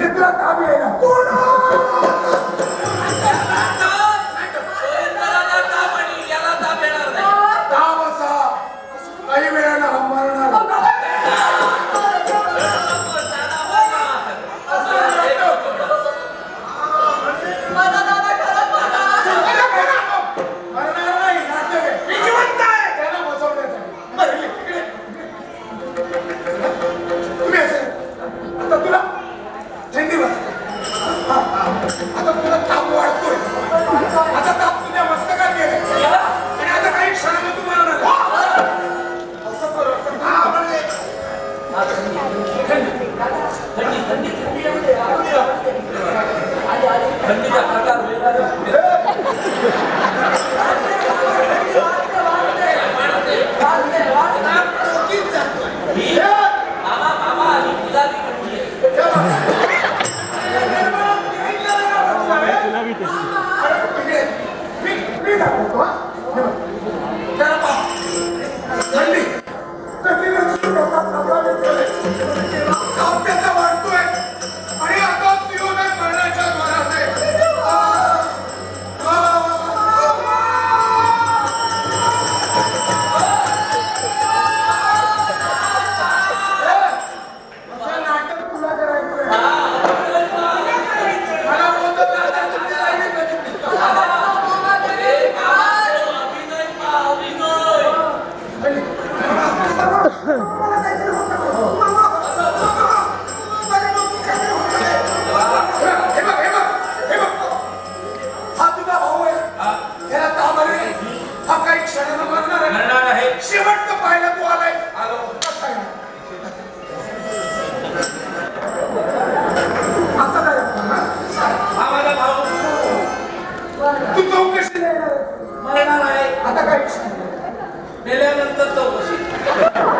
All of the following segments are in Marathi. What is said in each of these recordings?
ताप ते तुला Oh. गेल्यानंतर चौकशी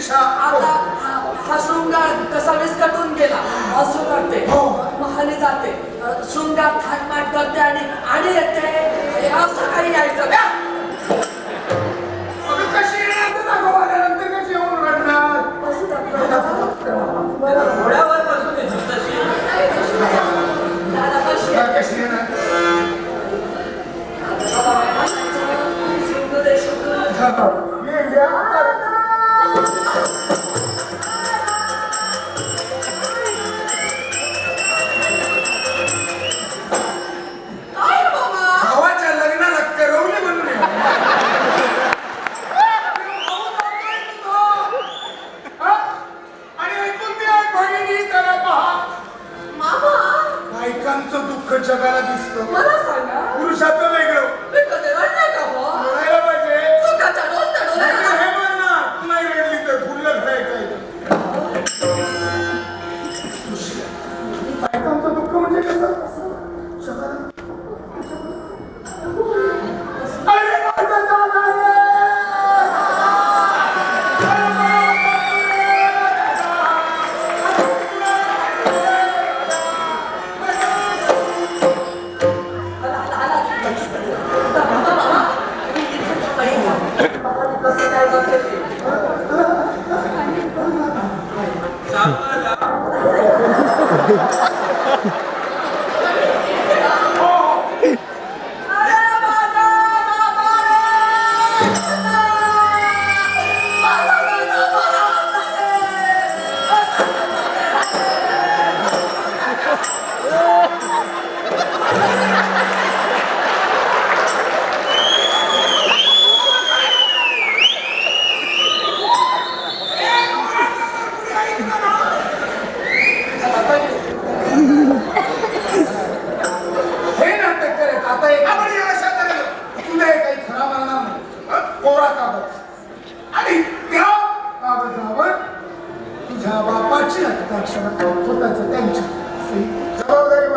पेक्षा आता हा शृंगार कसावीस कटून गेला. असं करते. हो. महाली जाते. शृंगार थाटमाट करते आणि आणि येते. असं काही यायचं see? you they